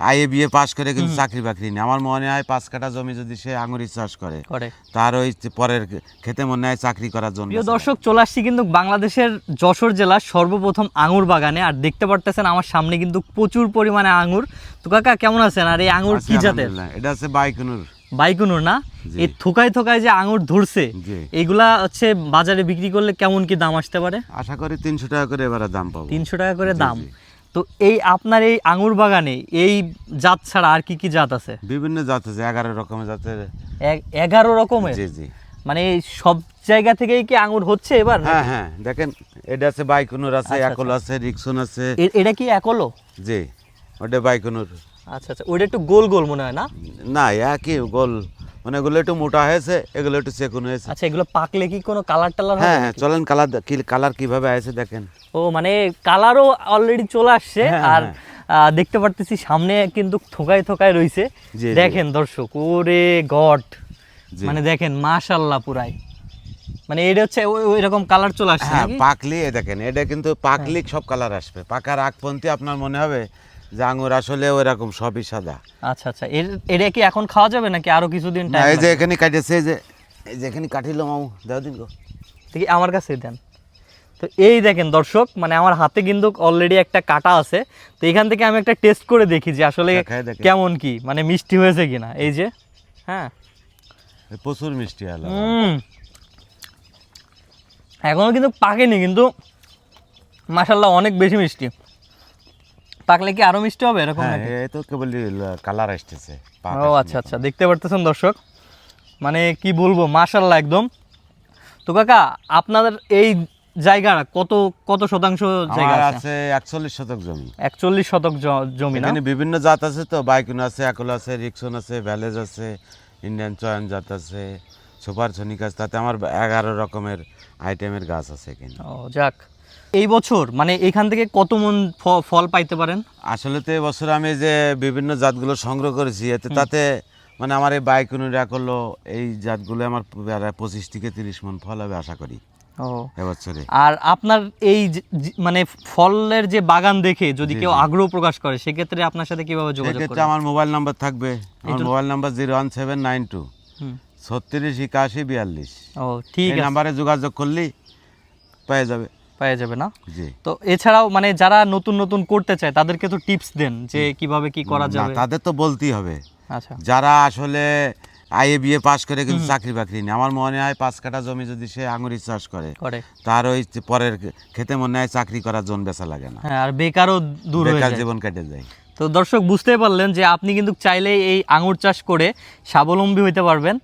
IA BA pass করে কিন্তু চাকরি বাকরি নেই। আমার মনে হয় পাঁচ কাঠা জমি যদি সে আঙুরি চাষ করে তার ওই পরের খেতে মনে হয় চাকরি করার জন্য প্রিয় দর্শক চলে আসছি কিন্তু বাংলাদেশের যশোর জেলার সর্বপ্রথম আঙুর বাগানে। আর দেখতে পারতেছেন আমার সামনে কিন্তু প্রচুর পরিমাণে আঙুর। তো কাকা কেমন আছেন? আর এই আঙুর কি জাতের? এটা আছে বাইকুনুর। বাইকুনুর না? এই থোকায় থোকায় যে আঙুর ধরছে জি। এইগুলা হচ্ছে বাজারে বিক্রি করলে কেমন কি দাম আসতে পারে? আশা করি তিনশো টাকা করে এবারে দাম পাবো। তিনশো টাকা করে দাম। তো এই আপনার এই আঙুর বাগানে এই জাত ছাড়া আর কি কি জাত আছে? বিভিন্ন জাত আছে এগারো রকমের জাতের এগারো রকমের? জি জি। মানে সব জায়গা থেকেই কি আঙুর হচ্ছে এবার? হ্যাঁ হ্যাঁ দেখেন এটা আছে বাইকুনুর আছে আচ্ছা, একল আছে রিক্সন আছে। এটা কি একলো জি ওটা বাইকুনুর। আচ্ছা আচ্ছা ওইটা একটু গোল গোল মনে হয় না? না একই গোল। মানে এগুলো একটু মোটা হয়েছে এগুলো একটু চেকুন হয়েছে। আচ্ছা এগুলো পাকলে কি কোনো কালার টালার হ্যাঁ হ্যাঁ চলেন কালার কি কালার কীভাবে আছে দেখেন। ও মানে কালারও অলরেডি চলে আসছে হ্যাঁ, আর হ্যাঁ। দেখতে পারতেছি সামনে কিন্তু থোকায় থোকায় জি। দেখেন দর্শক ওরে গড। মানে দেখেন মাশাল্লাহ পুরাই। মানে এটা হচ্ছে ওই- রকম কালার চলে আসছে হ্যাঁ পাকলি দেখেন এটা কিন্তু পাকলি সব কালার আসবে। পাকার আগ পর্যন্ত আপনার মনে হবে যে আঙুর আসলে ওই রকম সবই সাদা। আচ্ছা আচ্ছা। এর এটা কি এখন খাওয়া যাবে নাকি আরও কিছুদিন টাইম এই যে এখানে কাটেছে এই যে এই যে এখানে কাটিল মামু দাও দিন গো। দেখি আমার কাছে দেন। তো এই দেখেন দর্শক মানে আমার হাতে কিন্তু অলরেডি একটা কাটা আছে। তো এখান থেকে আমি একটা টেস্ট করে দেখি যে আসলে কেমন কি মানে মিষ্টি হয়েছে কিনা। এই যে হ্যাঁ। প্রচুর মিষ্টি আলো হুম। এখনও কিন্তু পাকেনি কিন্তু মাসাল্লাহ অনেক বেশি মিষ্টি। পাকলে কি আরও মিষ্টি হবে এরকম হ্যাঁ নাকি? এই তো কেবল কালার আসতেছে ও আচ্ছা আচ্ছা দেখতে পারতেছেন দর্শক। মানে কি বলব মাশাল্লাহ একদম। তো কাকা আপনাদের এই জায়গা কত কত শতাংশ জায়গা আছে? আছে একচল্লিশ শতক জমি। একচল্লিশ শতক জ- জমি না? এখানে বিভিন্ন জাত আছে তো বাইকুন আছে একল আছে রিক্সন আছে ভ্যালেজ আছে ইন্ডিয়ান চয়ন জাত আছে সুপার সনিক আছে তাতে আমার এগারো রকমের আইটেমের গাছ আছে এখানে। ও যাক। এই বছর মানে এখান থেকে কত মন ফল পাইতে পারেন? আসলে তো এবছর আমি যে বিভিন্ন জাতগুলো সংগ্রহ করেছি এতে তাতে মানে আমার এই বাইকুনের একলো এই জাতগুলো আমার পঁচিশ থেকে তিরিশ মন ফল হবে আশা করি এবছরে আর আপনার এই মানে ফলের যে বাগান দেখে যদি কেউ আগ্রহ প্রকাশ করে সেক্ষেত্রে আপনার সাথে কীভাবে যোগাযোগ করবে আমার মোবাইল নাম্বার থাকবে। আমার mobile number zero one seven nine two. ছত্রিশ একাশি বিয়াল্লিশ। ও ঠিক নাম্বারে যোগাযোগ করলেই পেয়ে যাবে। পাওয়া যাবে না। তো এছাড়াও মানে যারা নতুন নতুন করতে চায় তাদেরকে তো টিপস দেন যে কীভাবে কি করা যাবে। তাদের তো বলতেই হবে। আচ্ছা। যারা আসলে আইএ বিএ পাস করে কিন্তু চাকরি বাকরি নেই। আমার মনে হয় পাঁচ কাঠা জমি যদি সে আঙুরি চাষ করে তার ওই পরের খেতে মনে হয় চাকরি করার জন্য বেচা লাগে না। হ্যাঁ আর বেকারও দূর হয়ে বেকার যায়। জীবন কেটে যায়। তো দর্শক বুঝতে পারলেন যে আপনি কিন্তু চাইলেই এই আঙুর চাষ করে স্বাবলম্বী হইতে পারবেন।